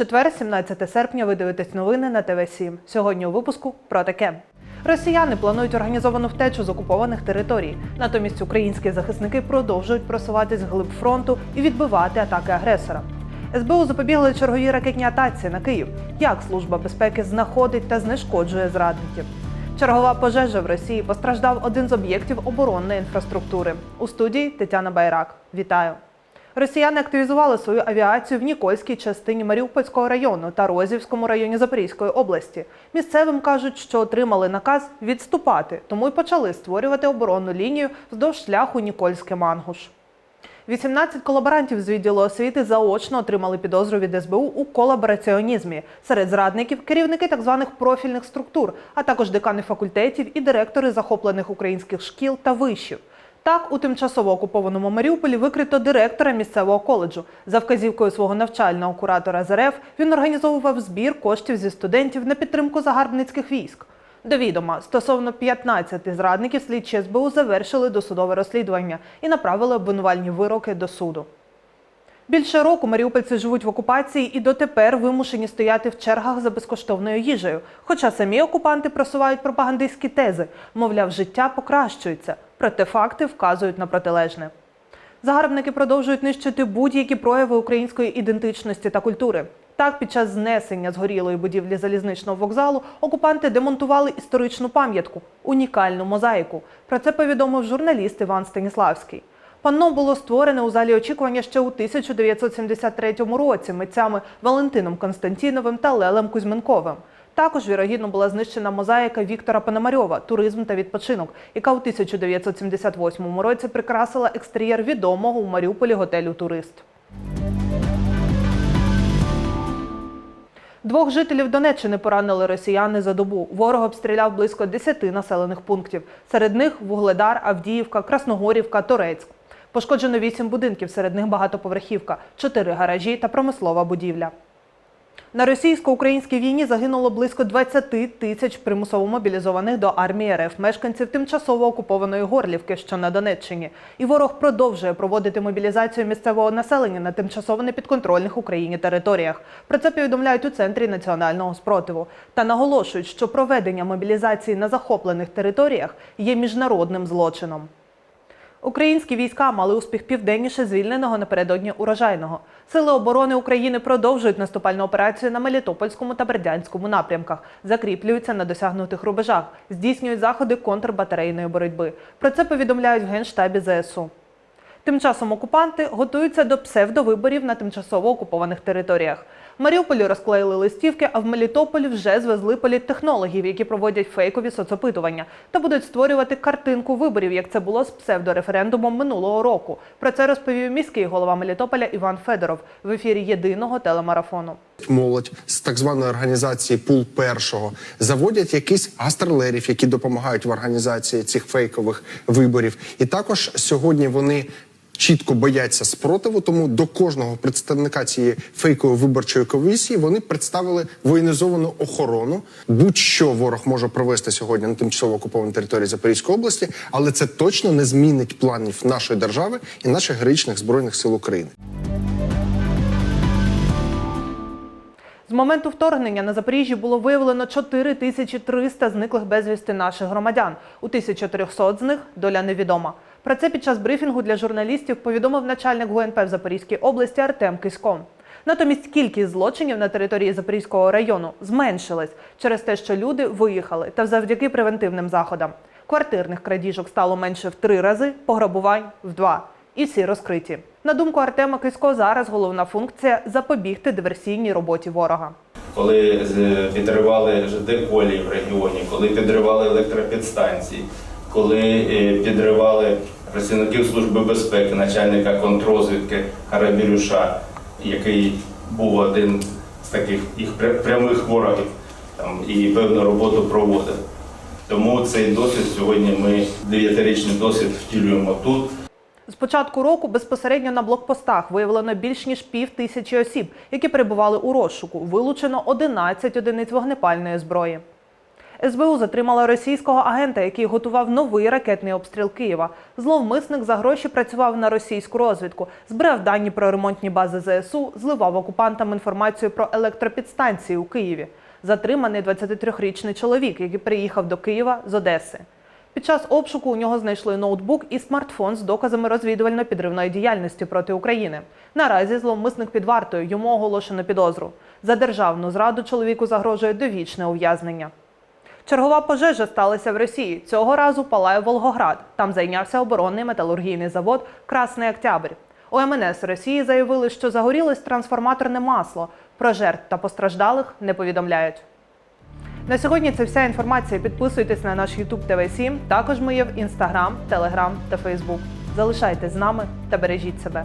Четвер, 17 серпня, ви дивитесь новини на ТВ 7 Сьогодні у випуску про таке. Росіяни планують організовану втечу з окупованих територій. Натомість українські захисники продовжують просуватись глиб фронту і відбивати атаки агресора. СБУ запобігли черговій ракетній атаці на Київ. Як служба безпеки знаходить та знешкоджує зрадників? Чергова пожежа в Росії постраждав один з об'єктів оборонної інфраструктури. У студії Тетяна Байрак. Вітаю. Росіяни активізували свою авіацію в Нікольській частині Маріупольського району та Розівському районі Запорізької області. Місцевим кажуть, що отримали наказ відступати, тому й почали створювати оборонну лінію вздовж шляху Нікольське Мангуш. 18 колаборантів з відділу освіти заочно отримали підозру від СБУ у колабораціонізмі. Серед зрадників керівники так званих профільних структур, а також декани факультетів і директори захоплених українських шкіл та вишів. Так, у тимчасово окупованому Маріуполі викрито директора місцевого коледжу. За вказівкою свого навчального куратора з РФ він організовував збір коштів зі студентів на підтримку загарбницьких військ. До відома, стосовно 15 зрадників слідчі СБУ завершили досудове розслідування і направили обвинувальні вироки до суду. Більше року маріупольці живуть в окупації і дотепер вимушені стояти в чергах за безкоштовною їжею. Хоча самі окупанти просувають пропагандистські тези, мовляв, життя покращується, проте факти вказують на протилежне. Загарбники продовжують нищити будь-які прояви української ідентичності та культури. Так, під час знесення згорілої будівлі залізничного вокзалу окупанти демонтували історичну пам'ятку унікальну мозаїку. Про це повідомив журналіст Іван Станіславський. Панно було створене у залі очікування ще у 1973 році митцями Валентином Константіновим та Лелем Кузьменковим. Також, вірогідно, була знищена мозаїка Віктора Пономарьова Туризм та відпочинок, яка у 1978 році прикрасила екстер'єр відомого у Маріуполі готелю Турист. Двох жителів Донеччини поранили росіяни за добу. Ворог обстріляв близько 10 населених пунктів. Серед них Вугледар, Авдіївка, Красногорівка, Торецьк. Пошкоджено 8 будинків, серед них багатоповерхівка, 4 гаражі та промислова будівля. На російсько-українській війні загинуло близько 20 тисяч примусово мобілізованих до армії РФ мешканців тимчасово окупованої Горлівки, що на Донеччині. І ворог продовжує проводити мобілізацію місцевого населення на тимчасово непідконтрольних Україні територіях. Про це повідомляють у центрі національного спротиву та наголошують, що проведення мобілізації на захоплених територіях є міжнародним злочином. Українські війська мали успіх південніше звільненого напередодні урожайного. Сили оборони України продовжують наступальну операцію на Мелітопольському та Бердянському напрямках, закріплюються на досягнутих рубежах, здійснюють заходи контрбатарейної боротьби. Про це повідомляють в генштабі ЗСУ. Тим часом окупанти готуються до псевдовиборів на тимчасово окупованих територіях. В Маріуполі розклеїли листівки, а в Мелітополі вже звезли політтехнологів, які проводять фейкові соцопитування та будуть створювати картинку виборів, як це було з псевдореферендумом минулого року. Про це розповів міський голова Мелітополя Іван Федоров в ефірі єдиного телемарафону. Молодь з так званої організації Пул першого заводять якісь гастролерів, які допомагають в організації цих фейкових виборів. І також сьогодні вони. Чітко бояться спротиву, тому до кожного представника цієї фейкової виборчої комісії вони представили воєнізовану охорону. Будь-що ворог може провести сьогодні на тимчасово окупованій території Запорізької області, але це точно не змінить планів нашої держави і наших героїчних збройних сил України. Моменту вторгнення на Запоріжжі було виявлено 4300 зниклих безвісти наших громадян. У 1300 з них доля невідома. Про це під час брифінгу для журналістів повідомив начальник ГУНП в Запорізькій області Артем Кисько. Натомість кількість злочинів на території Запорізького району зменшилась через те, що люди виїхали та завдяки превентивним заходам. Квартирних крадіжок стало менше в три рази, пограбувань в два. І всі розкриті. На думку Артема Кисько, зараз головна функція запобігти диверсійній роботі ворога. коли підривали ЖД колії в регіоні, коли підривали електропідстанції, коли е, підривали працівників Служби безпеки, начальника контррозвідки Харабірюша, який був один з таких їх прямих ворогів там, і певну роботу проводив. Тому цей досвід сьогодні ми дев'ятирічний досвід втілюємо тут. З початку року безпосередньо на блокпостах виявлено більш ніж пів тисячі осіб, які перебували у розшуку. Вилучено 11 одиниць вогнепальної зброї. СБУ затримала російського агента, який готував новий ракетний обстріл Києва. Зловмисник за гроші працював на російську розвідку, збирав дані про ремонтні бази ЗСУ, зливав окупантам інформацію про електропідстанції у Києві. Затриманий 23-річний чоловік, який приїхав до Києва з Одеси. Під час обшуку у нього знайшли ноутбук і смартфон з доказами розвідувально-підривної діяльності проти України. Наразі зловмисник під вартою йому оголошено підозру. За державну зраду чоловіку загрожує довічне ув'язнення. Чергова пожежа сталася в Росії. Цього разу палає Волгоград. Там зайнявся оборонний металургійний завод Красний Октябрь. У МНС Росії заявили, що загорілось трансформаторне масло. Про жертв та постраждалих не повідомляють. На сьогодні це вся інформація. Підписуйтесь на наш YouTube TV 7 Також ми є в Instagram, Telegram та Facebook. Залишайтесь з нами та бережіть себе.